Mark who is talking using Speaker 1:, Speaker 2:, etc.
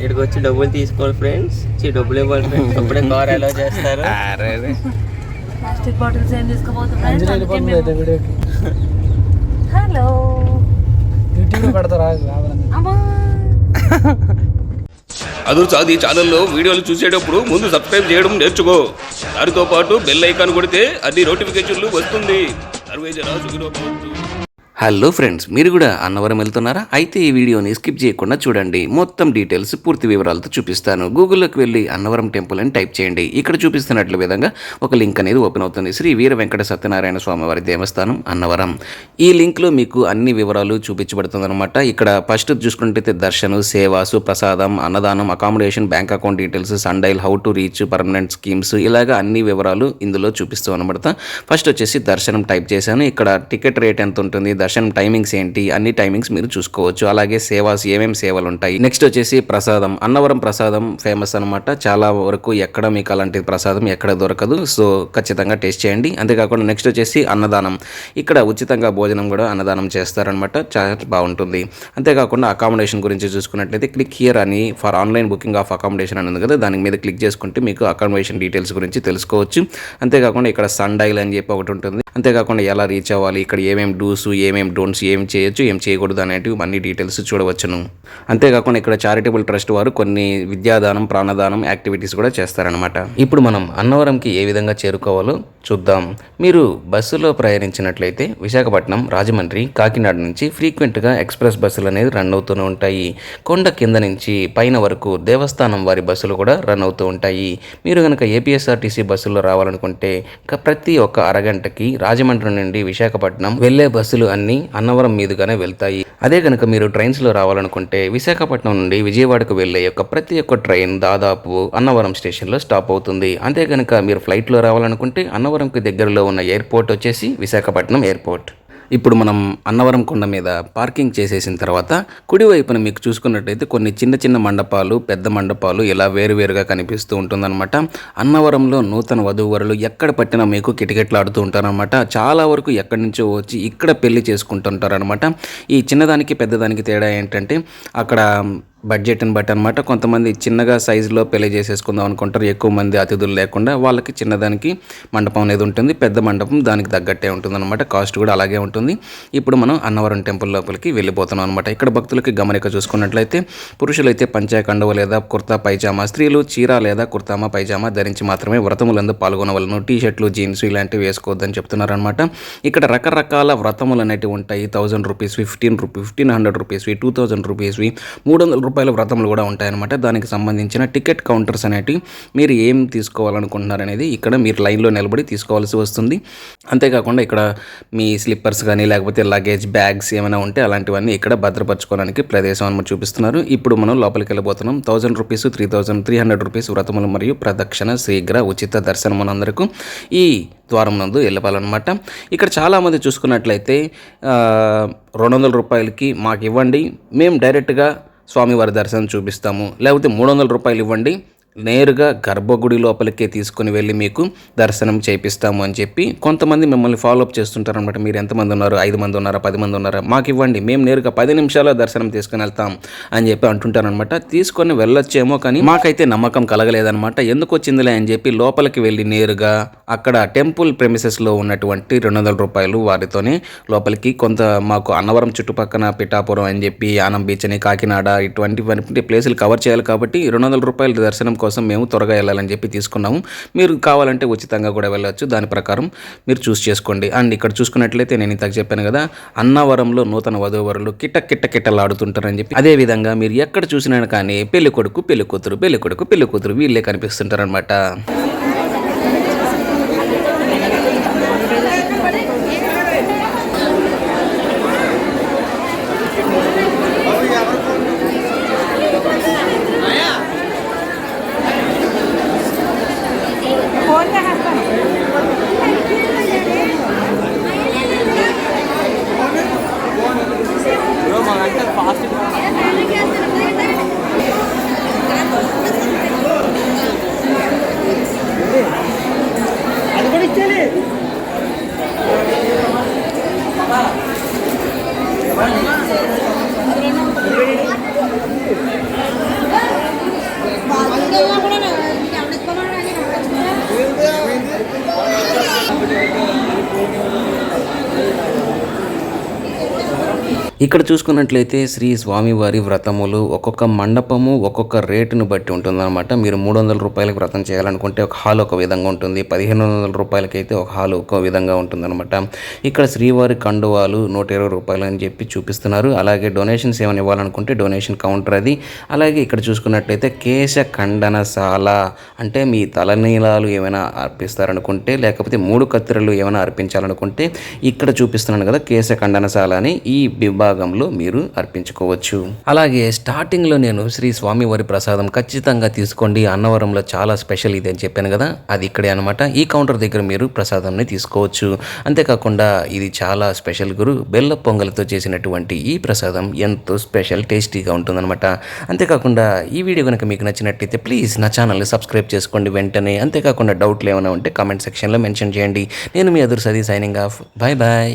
Speaker 1: ఇక్కడికి వచ్చి డబ్బులు తీసుకోవాలి ఫ్రెండ్స్ డబ్బులు ఇవ్వాలి ఫ్రెండ్స్ అప్పుడే కార్ ఎలా చేస్తారు.
Speaker 2: ప్లాస్టిక్ బాటిల్స్ ఏం తీసుకోబోతున్నారు హలో
Speaker 3: అదురు సాది ఛానల్లో వీడియోలు చూసేటప్పుడు ముందు సబ్స్క్రైబ్ చేయడం నేర్చుకో. దానితో పాటు బెల్ ఐకాన్ కొడితే అన్ని నోటిఫికేషన్లు వస్తుంది. సర్వే జనా సుఖినో భవంతు. హలో ఫ్రెండ్స్ మీరు కూడా అన్నవరం వెళ్తున్నారా? అయితే ఈ వీడియోని స్కిప్ చేయకుండా చూడండి. మొత్తం డీటెయిల్స్ పూర్తి వివరాలతో చూపిస్తాను. గూగుల్లోకి వెళ్ళి అన్నవరం టెంపుల్ అని టైప్ చేయండి. ఇక్కడ చూపిస్తున్నట్లు విధంగా ఒక లింక్ అనేది ఓపెన్ అవుతుంది. శ్రీ వీర వెంకట సత్యనారాయణ స్వామివారి దేవస్థానం అన్నవరం. ఈ లింక్లో మీకు అన్ని వివరాలు చూపించబడుతుందన్నమాట. ఇక్కడ ఫస్ట్ చూసుకుంటే దర్శనం సేవాసు ప్రసాదం అన్నదానం accommodation bank account details సండైల్ how to reach permanent schemes ఇలాగా అన్ని వివరాలు ఇందులో చూపిస్తూ అనమాట ఫస్ట్ వచ్చేసి దర్శనం టైప్ చేశాను. ఇక్కడ టికెట్ రేట్ ఎంత ఉంటుంది దర్శనం టైమింగ్స్ ఏంటి? అన్ని టైమింగ్స్ మీరు చూసుకోవచ్చు. అలాగే సేవాస్ ఏమేమి సేవలు ఉంటాయి? నెక్స్ట్ వచ్చేసి ప్రసాదం. అన్నవరం ప్రసాదం ఫేమస్ అనమాట చాలా వరకు ఎక్కడ మీకు అలాంటి ప్రసాదం ఎక్కడ దొరకదు. సో ఖచ్చితంగా టేస్ట్ చేయండి. అంతేకాకుండా నెక్స్ట్ వచ్చేసి అన్నదానం. ఇక్కడ ఉచితంగా భోజనం కూడా అన్నదానం చేస్తారనమాట చాలా బాగుంటుంది. అంతేకాకుండా అకామిడేషన్ గురించి చూసుకున్నట్లయితే క్లిక్ హియర్ అని for online booking of accommodation అని ఉంది కదా దాని మీద క్లిక్ చేసుకుంటే మీకు అకామిడేషన్ డీటెయిల్స్ గురించి తెలుసుకోవచ్చు. అంతేకాకుండా ఇక్కడ సన్ డైల్ అని చెప్పి ఒకటి ఉంటుంది. అంతేకాకుండా ఎలా రీచ్ అవ్వాలి? ఇక్కడ ఏమేమి డూస్ ఏమేమి డోంట్స్ ఏం చేయొచ్చు ఏం చేయకూడదు అనేటివి అన్ని డీటెయిల్స్ చూడవచ్చును. అంతేకాకుండా ఇక్కడ చారిటబుల్ ట్రస్ట్ వారు కొన్ని విద్యాదానం ప్రాణదానం యాక్టివిటీస్ కూడా చేస్తారనమాట ఇప్పుడు మనం అన్నవరంకి ఏ విధంగా చేరుకోవాలో చూద్దాం. మీరు బస్సులో ప్రయాణించినట్లయితే విశాఖపట్నం రాజమండ్రి కాకినాడ నుంచి ఫ్రీక్వెంట్గా ఎక్స్ప్రెస్ బస్సులు అనేది రన్ అవుతూనే ఉంటాయి. కొండ కింద నుంచి పైన వరకు దేవస్థానం వారి బస్సులు కూడా రన్ అవుతూ ఉంటాయి. మీరు కనుక ఏపీఎస్ఆర్టీసీ బస్సులో రావాలనుకుంటే ప్రతి ఒక్క అరగంటకి రాజమండ్రి నుండి విశాఖపట్నం వెళ్ళే బస్సులు అన్నీ అన్నవరం మీదుగానే వెళ్తాయి. అదే కనుక మీరు ట్రైన్స్లో రావాలనుకుంటే విశాఖపట్నం నుండి విజయవాడకు వెళ్ళే యొక్క ప్రతి ఒక్క ట్రైన్ దాదాపు అన్నవరం స్టేషన్లో స్టాప్ అవుతుంది. అంతే కనుక మీరు ఫ్లైట్లో రావాలనుకుంటే అన్నవరంకి దగ్గరలో ఉన్న ఎయిర్పోర్ట్ వచ్చేసి విశాఖపట్నం ఎయిర్పోర్ట్. ఇప్పుడు మనం అన్నవరం కొండ మీద పార్కింగ్ చేసేసిన తర్వాత కుడివైపున మీకు చూసుకున్నట్టయితే కొన్ని చిన్న చిన్న మండపాలు పెద్ద మండపాలు ఇలా వేరువేరుగా కనిపిస్తూ ఉంటుందన్నమాట. అన్నవరంలో నూతన వధూవరులు ఎక్కడ పట్టినా మీకు కిటకిటలాడుతూ ఉంటారనమాట చాలా వరకు ఎక్కడి నుంచో వచ్చి ఇక్కడ పెళ్ళి చేసుకుంటుంటారనమాట ఈ చిన్నదానికి పెద్దదానికి తేడా ఏంటంటే అక్కడ బడ్జెట్ని బట్టి అనమాట కొంతమంది చిన్నగా సైజులో పెళ్ళి చేసేసుకుందాం అనుకుంటారు. ఎక్కువ మంది అతిథులు లేకుండా వాళ్ళకి చిన్నదానికి మండపం అనేది ఉంటుంది. పెద్ద మండపం దానికి తగ్గట్టే ఉంటుంది అనమాట కాస్ట్ కూడా అలాగే ఉంటుంది. ఇప్పుడు మనం అన్నవరం టెంపుల్ లోపలికి వెళ్ళిపోతున్నాం అనమాట ఇక్కడ భక్తులకి గమనిక చూసుకున్నట్లయితే పురుషులైతే అయితే కండువ లేదా కుర్తా పైజామా స్త్రీలు చీర లేదా కుర్తామా పైజామా ధరించి మాత్రమే వ్రతములందు పాల్గొనవలను. టీ షర్ట్లు జీన్స్ ఇలాంటివి వేసుకోవద్దని చెప్తున్నారనమాట ఇక్కడ రకరకాల వ్రతములు అనేటివి ఉంటాయి. Thousand rupees fifteen rupee fifteen hundred రూపీస్వి two thousand రూపీస్వి మూడు వందల రూపాయల వ్రతములు కూడా ఉంటాయన్నమాట. దానికి సంబంధించిన టికెట్ కౌంటర్స్ అనేటివి మీరు ఏం తీసుకోవాలనుకుంటున్నారనేది ఇక్కడ మీరు లైన్లో నిలబడి తీసుకోవాల్సి వస్తుంది. అంతేకాకుండా ఇక్కడ మీ స్లిప్పర్స్ కానీ లేకపోతే లగేజ్ బ్యాగ్స్ ఏమైనా ఉంటే అలాంటివన్నీ ఇక్కడ భద్రపరచుకోవడానికి ప్రదేశం అని చూపిస్తున్నారు. ఇప్పుడు మనం లోపలికి వెళ్ళిపోతున్నాం thousand rupees three thousand three hundred rupees వ్రతములు మరియు ప్రదక్షిణ శీఘ్ర ఉచిత దర్శనం మనందరకు ఈ ద్వారం నందు వెళ్ళాలన్నమాట ఇక్కడ చాలామంది చూసుకున్నట్లయితే రెండు వందల రూపాయలకి మాకు ఇవ్వండి. మేము డైరెక్ట్గా స్వామివారి దర్శనం చూపిస్తాము. లేకపోతే మూడు వందల రూపాయలు ఇవ్వండి. నేరుగా గర్భగుడి లోపలికే తీసుకుని వెళ్ళి మీకు దర్శనం చేపిస్తాము అని చెప్పి కొంతమంది మిమ్మల్ని ఫాలో అప్ చేస్తుంటారు అనమాట మీరు ఎంతమంది ఉన్నారు? ఐదు మంది ఉన్నారా? పది మంది ఉన్నారా? మాకు ఇవ్వండి. మేము నేరుగా పది నిమిషాల్లో దర్శనం తీసుకుని వెళ్తాం అని చెప్పి అంటుంటారనమాట తీసుకొని వెళ్ళొచ్చేమో కానీ మాకైతే నమ్మకం కలగలేదనమాట ఎందుకు వచ్చిందిలే అని చెప్పి లోపలికి వెళ్ళి నేరుగా అక్కడ టెంపుల్ ప్రెమిసెస్లో ఉన్నటువంటి రెండు వందల రూపాయలు వారితోనే లోపలికి కొంత మాకు అన్నవరం చుట్టుపక్కన పిఠాపురం అని చెప్పి యానం బీచ్ అని కాకినాడ ఇటువంటి ప్లేసులు కవర్ చేయాలి కాబట్టి రెండు వందల రూపాయల దర్శనం కోసం కోసం మేము త్వరగా వెళ్ళాలని చెప్పి తీసుకున్నాము. మీరు కావాలంటే ఉచితంగా కూడా వెళ్ళొచ్చు. దాని ప్రకారం మీరు చూస్ చేసుకోండి. అండ్ ఇక్కడ చూసుకున్నట్లయితే నేను ఇంతకు చెప్పాను కదా అన్నవరంలో నూతన వధూవరులు కిట్ట కిట్ట కిట్టలాడుతుంటారని చెప్పి. అదే విధంగా మీరు ఎక్కడ చూసినా కానీ పెళ్ళి కొడుకు పెళ్ళి కూతురు పెళ్ళి కొడుకు పెళ్ళి కూతురు వీళ్ళే కనిపిస్తుంటారనమాట ఇక్కడ చూసుకున్నట్లయితే శ్రీ స్వామివారి వ్రతములు ఒక్కొక్క మండపము ఒక్కొక్క రేటును బట్టి ఉంటుందన్నమాట. మీరు మూడు వందల రూపాయలకు వ్రతం చేయాలనుకుంటే ఒక హాల్ ఒక విధంగా ఉంటుంది. పదిహేను వందల రూపాయలకైతే ఒక హాల్ ఒక విధంగా ఉంటుందన్నమాట. ఇక్కడ శ్రీవారి కండువాలు నూట ఇరవై రూపాయలు అని చెప్పి చూపిస్తున్నారు. అలాగే డొనేషన్స్ ఏమైనా ఇవ్వాలనుకుంటే డొనేషన్ కౌంటర్ అది. అలాగే ఇక్కడ చూసుకున్నట్లయితే కేశ ఖండనశాల అంటే మీ తలనీలాలు ఏమైనా అర్పిస్తారనుకుంటే లేకపోతే మూడు కత్తిరలు ఏమైనా అర్పించాలనుకుంటే ఇక్కడ చూపిస్తున్నాను కదా కేశ ఖండనశాల అని. ఈ విభాగంలో మీరు అర్పించుకోవచ్చు. అలాగే స్టార్టింగ్లో నేను శ్రీ స్వామివారి ప్రసాదం ఖచ్చితంగా తీసుకోండి. అన్నవరంలో చాలా స్పెషల్ ఇది అని చెప్పాను కదా అది ఇక్కడే అనమాట ఈ కౌంటర్ దగ్గర మీరు ప్రసాదంని తీసుకోవచ్చు. అంతేకాకుండా ఇది చాలా స్పెషల్ గురు బెల్ల పొంగల్తో చేసినటువంటి ఈ ప్రసాదం ఎంతో స్పెషల్ టేస్టీగా ఉంటుందన్నమాట. అంతేకాకుండా ఈ వీడియో కనుక మీకు నచ్చినట్లయితే ప్లీజ్ నా ఛానల్ని సబ్స్క్రైబ్ చేసుకోండి వెంటనే. అంతేకాకుండా డౌట్లు ఏమైనా ఉంటే కామెంట్ సెక్షన్లో మెన్షన్ చేయండి. నేను మీ అదురు సది సైనింగ్ ఆఫ్ బాయ్ బాయ్